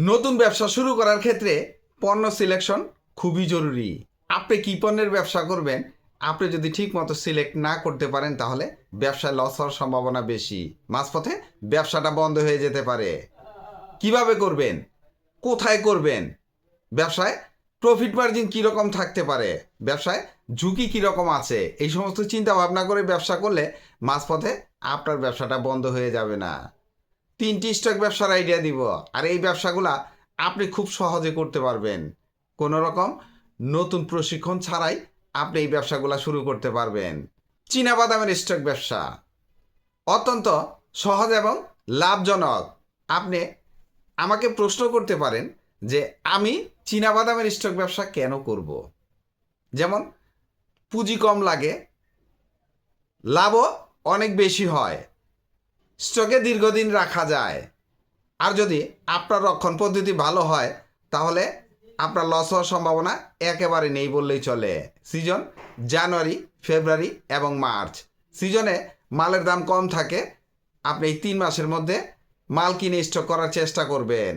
নতুন ব্যবসা শুরু করার ক্ষেত্রে পণ্য সিলেকশন খুবই জরুরি। আপনি কী পণ্যের ব্যবসা করবেন? আপনি যদি ঠিক মতো সিলেক্ট না করতে পারেন, তাহলে ব্যবসায় লস হওয়ার সম্ভাবনা বেশি। মাঝপথে ব্যবসাটা বন্ধ হয়ে যেতে পারে। কীভাবে করবেন? কোথায় করবেন? ব্যবসায় প্রফিট মার্জিন কীরকম থাকতে পারে? ব্যবসায় ঝুঁকি কীরকম আছে? এই সমস্ত চিন্তা ভাবনা করে ব্যবসা করলে মাঝপথে আপনার ব্যবসাটা বন্ধ হয়ে যাবে না। তিনটি স্টক ব্যবসার আইডিয়া দিব। আর এই ব্যবসাগুলা আপনি খুব সহজে করতে পারবেন। কোনো রকম নতুন প্রশিক্ষণ ছাড়াই আপনি এই ব্যবসাগুলা শুরু করতে পারবেন। চীনাবাদামের স্টক ব্যবসা। অত্যন্ত সহজ এবং লাভজনক। আপনি আমাকে প্রশ্ন করতে পারেন যে আমি চীনাবাদামের স্টক ব্যবসা কেন করব। যেমন, পুঁজি কম লাগে, লাভও অনেক বেশি হয়। স্টকে দীর্ঘদিন রাখা যায়। আর যদি আপনার রক্ষণ পদ্ধতি ভালো হয়, তাহলে আপনার লস হওয়ার সম্ভাবনা একেবারে নেই বললেই চলে। সিজন জানুয়ারি ফেব্রুয়ারি এবং মার্চ সিজনে মালের দাম কম থাকে, আপনি এই তিন মাসের মধ্যে মাল কিনে স্টক করার চেষ্টা করবেন।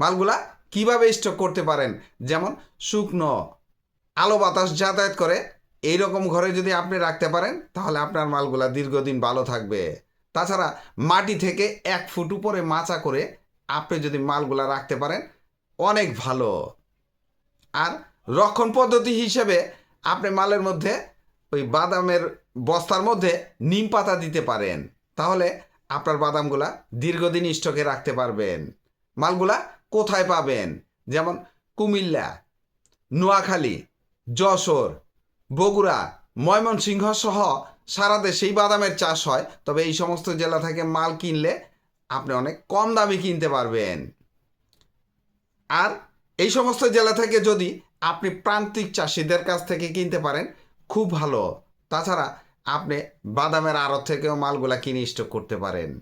মালগুলা কীভাবে স্টক করতে পারেন? যেমন শুকনো, আলো বাতাস যাতায়াত করে এই রকম ঘরে যদি আপনি রাখতে পারেন, তাহলে আপনার মালগুলা দীর্ঘদিন ভালো থাকবে। তাছাড়া মাটি থেকে এক ফুট উপরে মাচা করে আপনি যদি মালগুলা রাখতে পারেন, অনেক ভালো। আর রক্ষণ পদ্ধতি হিসেবে আপনি মালের মধ্যে ওই বাদামের বস্তার মধ্যে নিম পাতা দিতে পারেন। তাহলে আপনার বাদামগুলা দীর্ঘদিন স্টকে রাখতে পারবেন। মালগুলা কোথায় পাবেন? যেমন কুমিল্লা, নোয়াখালী, যশোর, বগুড়া, ময়মনসিংহ সহ সারা দেশেই বাদামের চাষ হয়, তবে এই সমস্ত জেলা থেকে মাল কিনলে আপনি অনেক কম দামে কিনতে পারবেন। আর এই সমস্ত জেলা থেকে যদি আপনি প্রান্তিক চাষিদের কাছ থেকে কিনতে পারেন, খুব ভালো। তাছাড়া আপনি বাদামের আড়ত থেকেও মালগুলা কিনে স্টক করতে পারেন।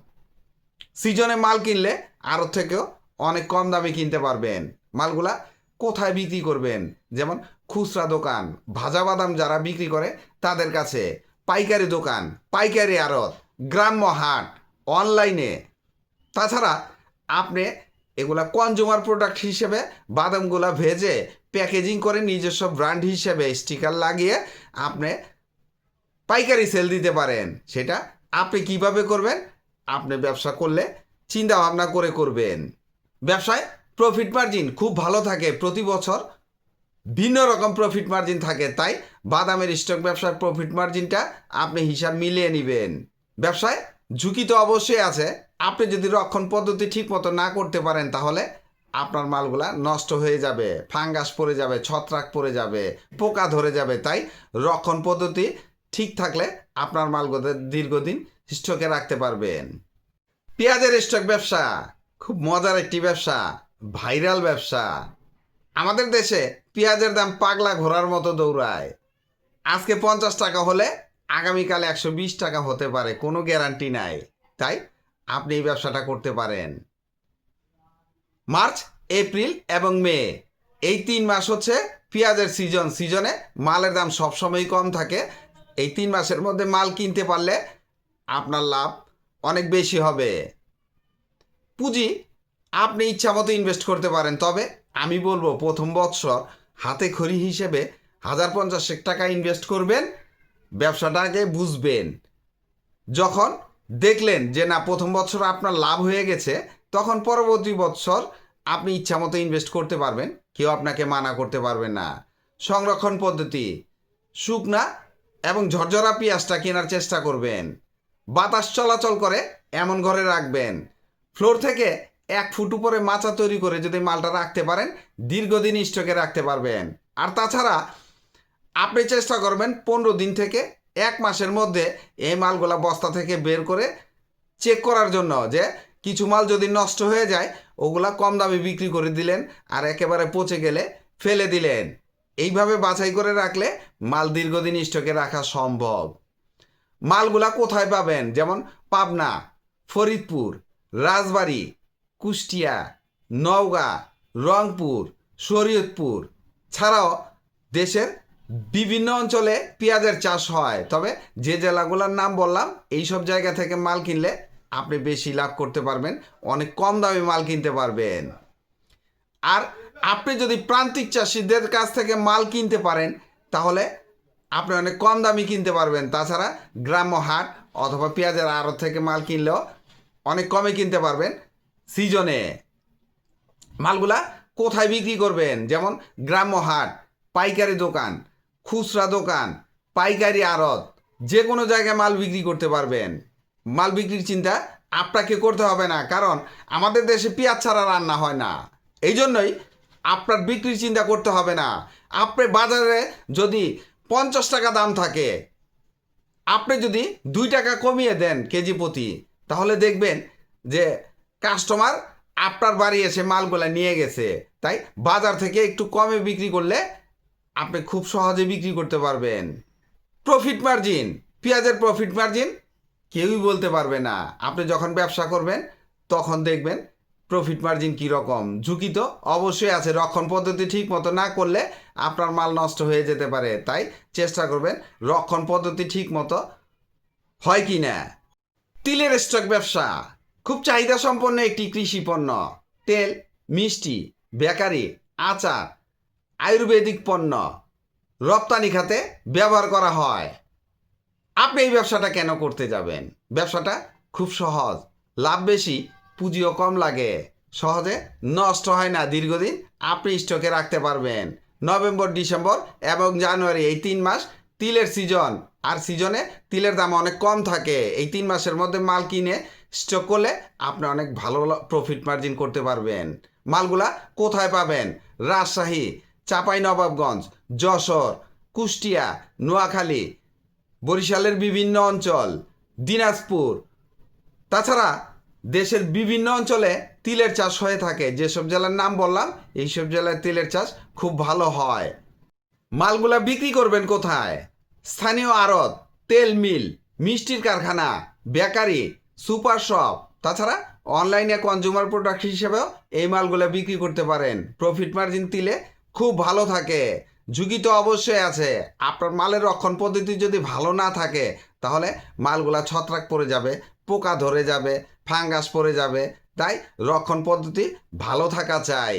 সিজনে মাল কিনলে আড়ত থেকেও অনেক কম দামে কিনতে পারবেন। মালগুলা কোথায় বিক্রি করবেন? যেমন খুচরা দোকান, ভাজা বাদাম যারা বিক্রি করে তাদের কাছে। পাইকারি দোকান, পাইকারি আড়ত, গ্রাম্য হাট অনলাইনে তাছাড়া আপনি এগুলা কনজুমার প্রোডাক্ট হিসেবে বাদামগুলা ভেজে প্যাকেজিং করে নিজস্ব ব্র্যান্ড হিসেবে স্টিকার লাগিয়ে আপনি পাইকারি সেল দিতে পারেন। সেটা আপনি কীভাবে করবেন? আপনি ব্যবসা করলে চিন্তা ভাবনা করে করবেন। ব্যবসায় প্রফিট মার্জিন খুব ভালো থাকে প্রতি বছর। ভিন্ন রকম প্রফিট মার্জিন থাকে, তাই বাদামের স্টক ব্যবসার প্রফিট মার্জিনটা আপনি হিসাব মিলিয়ে নেবেন। ব্যবসায় ঝুঁকি তো অবশ্যই আছে, আপনি যদি রক্ষণ পদ্ধতি ঠিক মতো না করতে পারেন তাহলে আপনার মালগুলা নষ্ট হয়ে যাবে, ফাঙ্গাস পড়ে যাবে, ছত্রাক পড়ে যাবে, পোকা ধরে যাবে, তাই রক্ষণ পদ্ধতি ঠিক থাকলে আপনার মালগুলো দীর্ঘদিন স্টকে রাখতে পারবেন। পেঁয়াজের স্টক ব্যবসা, খুব মজার একটি ব্যবসা, ভাইরাল ব্যবসা। আমাদের দেশে পেঁয়াজের দাম পাগলা ঘোরার মতো দৌড়ায়। আজকে পঞ্চাশ টাকা হলে আগামীকাল একশো বিশ টাকা হতে পারে, কোনো গ্যারান্টি নাই। তাই আপনি এই ব্যবসাটা করতে পারেন। মার্চ, এপ্রিল এবং মে, এই তিন মাস হচ্ছে পেঁয়াজের সিজন সিজনে মালের দাম সবসময় কম থাকে। এই তিন মাসের মধ্যে মাল কিনতে পারলে আপনার লাভ অনেক বেশি হবে। পুঁজি আপনি ইচ্ছা মতো ইনভেস্ট করতে পারেন, তবে আমি বলব প্রথম বৎসর হাতে খড়ি হিসেবে হাজার পঞ্চাশ টাকা ইনভেস্ট করবেন ব্যবসাটাকে বুঝবেন। যখন দেখলেন যে না, প্রথম বছর আপনার লাভ হয়ে গেছে, তখন পরবর্তী বছর আপনি ইচ্ছা মতো ইনভেস্ট করতে পারবেন, কেউ আপনাকে মানা করতে পারবে না। সংরক্ষণ পদ্ধতি, শুকনা এবং ঝরঝরা পেঁয়াজটা কেনার চেষ্টা করবেন। বাতাস চলাচল করে এমন ঘরে রাখবেন। ফ্লোর থেকে এক ফুট উপরে মাচা তৈরি করে যদি মালটা রাখতে পারেন, দীর্ঘদিন স্টকে রাখতে পারবেন। আর তাছাড়া আপনি চেষ্টা করবেন পনেরো দিন থেকে এক মাসের মধ্যে এই মালগুলা বস্তা থেকে বের করে চেক করার জন্য যে কিছু মাল যদি নষ্ট হয়ে যায়, ওগুলা কম দামে বিক্রি করে দিলেন আর একেবারে পচে গেলে ফেলে দিলেন। এইভাবে বাছাই করে রাখলে মাল দীর্ঘদিন স্টকে রাখা সম্ভব। মালগুলা কোথায় পাবেন? যেমন পাবনা, ফরিদপুর, রাজবাড়ী কুষ্টিয়া, নওগাঁ, রংপুর, শরীয়তপুর ছাড়াও দেশের বিভিন্ন অঞ্চলে পেঁয়াজের চাষ হয়। তবে যে জেলাগুলোর নাম বললাম এই সব জায়গা থেকে মাল কিনলে আপনি বেশি লাভ করতে পারবেন, অনেক কম দামে মাল কিনতে পারবেন। আর আপনি যদি প্রান্তিক চাষিদের কাছ থেকে মাল কিনতে পারেন, তাহলে আপনি অনেক কম দামি কিনতে পারবেন। তাছাড়া গ্রাম্য হাট অথবা পেঁয়াজের আড়ত থেকে মাল কিনলেও অনেক কমে কিনতে পারবেন। সিজনে। মালগুলা কোথায় বিক্রি করবেন? যেমন গ্রাম্য হাট, পাইকারি দোকান, খুচরা দোকান, পাইকারি আড়ত, যে কোনো জায়গায় মাল বিক্রি করতে পারবেন। মাল বিক্রির চিন্তা আপনাকে করতে হবে না, কারণ আমাদের দেশে পেঁয়াজ ছাড়া রান্না হয় না। এই জন্যই আপনার বিক্রির চিন্তা করতে হবে না। আপনি বাজারে যদি পঞ্চাশ টাকা দাম থাকে, আপনি যদি দুই টাকা কমিয়ে দেন কেজি প্রতি, তাহলে দেখবেন যে কাস্টমার আপনার বাড়ি এসে মালগুলা নিয়ে গেছে, তাই বাজার থেকে একটু কমে বিক্রি করলে আপনি খুব সহজে বিক্রি করতে পারবেন। প্রফিট মার্জিন পেঁয়াজের প্রফিট মার্জিন কেউই বলতে পারবে না। আপনি যখন ব্যবসা করবেন, তখন দেখবেন প্রফিট মার্জিন কী রকম। ঝুঁকি তো অবশ্যই আছে, রক্ষণ পদ্ধতি ঠিক মতো না করলে আপনার মাল নষ্ট হয়ে যেতে পারে, তাই চেষ্টা করবেন রক্ষণ পদ্ধতি ঠিক মতো হয় কি না। তিলের স্টক ব্যবসা খুব চাহিদা সম্পন্ন একটি কৃষি পণ্য তেল, মিষ্টি, বেকারি, আচার, আয়ুর্বেদিক পণ্য রপ্তানি খাতে ব্যবহার করা হয়। আপনি এই ব্যবসাটা কেন করতে যাবেন? ব্যবসাটা খুব সহজ। লাভ বেশি, পুঁজিও কম লাগে। সহজে নষ্ট হয় না, দীর্ঘদিন আপনি স্টকে রাখতে পারবেন। নভেম্বর, ডিসেম্বর এবং জানুয়ারি এই তিন মাস তিলের সিজন। আর সিজনে তিলের দাম অনেক কম থাকে। এই তিন মাসের মধ্যে মাল কিনে স্টক করলে আপনি অনেক ভালো প্রফিট মার্জিন করতে পারবেন। মালগুলা কোথায় পাবেন? রাজশাহী চাপাই নবাবগঞ্জ যশোর, কুষ্টিয়া, নোয়াখালী, বরিশালের বিভিন্ন অঞ্চল, দিনাজপুর। তাছাড়া দেশের বিভিন্ন অঞ্চলে তিলের চাষ হয়ে থাকে। যেসব জেলার নাম বললাম, এইসব জেলায় তিলের চাষ খুব ভালো হয়। মালগুলা বিক্রি করবেন কোথায়? স্থানীয় আড়ত, তেল মিল, মিষ্টির কারখানা, বেকারি সুপার শপ। তাছাড়া অনলাইনে কনজিউমার প্রোডাক্ট হিসেবেও এই মালগুলো বিক্রি করতে পারেন। প্রফিট মার্জিন তিলে খুব ভালো থাকে। ঝুঁকি তো অবশ্যই আছে। আপনার মালের রক্ষণ পদ্ধতি যদি ভালো না থাকে, তাহলে মালগুলা ছত্রাক পড়ে যাবে, পোকা ধরে যাবে, ফাঙ্গাস পড়ে যাবে। তাই রক্ষণ পদ্ধতি ভালো থাকা চাই।